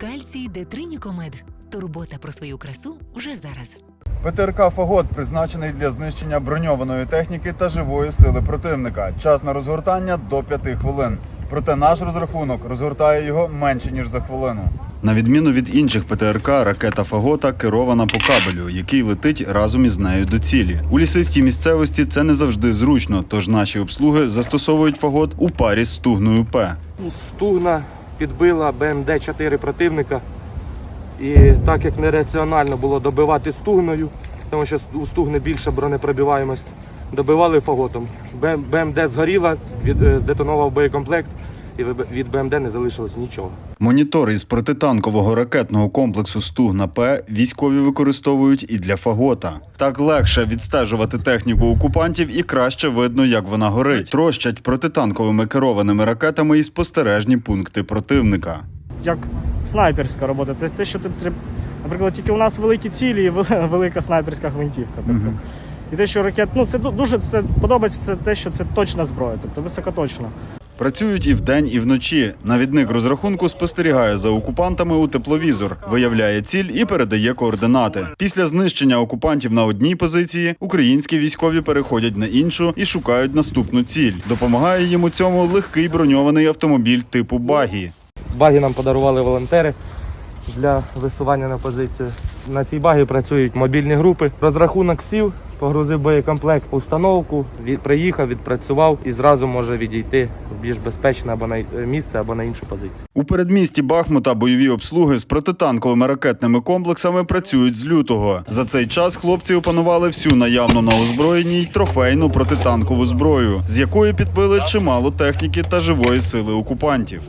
Кальцій Детринікомед. Турбота про свою красу вже зараз. ПТРК Фагот призначений для знищення броньованої техніки та живої сили противника. Час на розгортання до 5 хвилин. Проте наш розрахунок розгортає його менше ніж за хвилину. На відміну від інших ПТРК, ракета Фагота керована по кабелю, який летить разом із нею до цілі. У лісистій місцевості це не завжди зручно, тож наші обслуги застосовують фагот у парі з стугною П. Стугна підбила БМД-4 противника. І так як нераціонально було добивати стугною, тому що у стугни більша бронепробиваємость, добивали фаготом. БМД згоріла, е, здетонував боєкомплект, і від- БМД не залишилось нічого. Монітор із протитанкового ракетного комплексу Стугна П військові використовують і для фагота. Так легше відстежувати техніку окупантів і краще видно, як вона горить. Трощать протитанковими керованими ракетами і спостережні пункти противника. як снайперська робота. Це те, що ти Наприклад, тільки у нас великі цілі і велика снайперська гвинтівка. Тобто, І те, що ракет, ну це дуже це подобається це те, що це точна зброя, тобто високоточна. Працюють і вдень, і вночі. Навідник розрахунку спостерігає за окупантами у тепловізор, виявляє ціль і передає координати. Після знищення окупантів на одній позиції українські військові переходять на іншу і шукають наступну ціль. Допомагає їм у цьому легкий броньований автомобіль типу багі. Багі нам подарували волонтери для висування на позицію. На цій багі працюють мобільні групи. Розрахунок сів, погрузив боєкомплект, установку, від- приїхав, відпрацював і зразу може відійти в більш безпечне або на е, місце, або на іншу позицію. У передмісті Бахмута бойові обслуги з протитанковими ракетними комплексами працюють з лютого. За цей час хлопці опанували всю наявну на озброєнні й трофейну протитанкову зброю, з якої підбили чимало техніки та живої сили окупантів.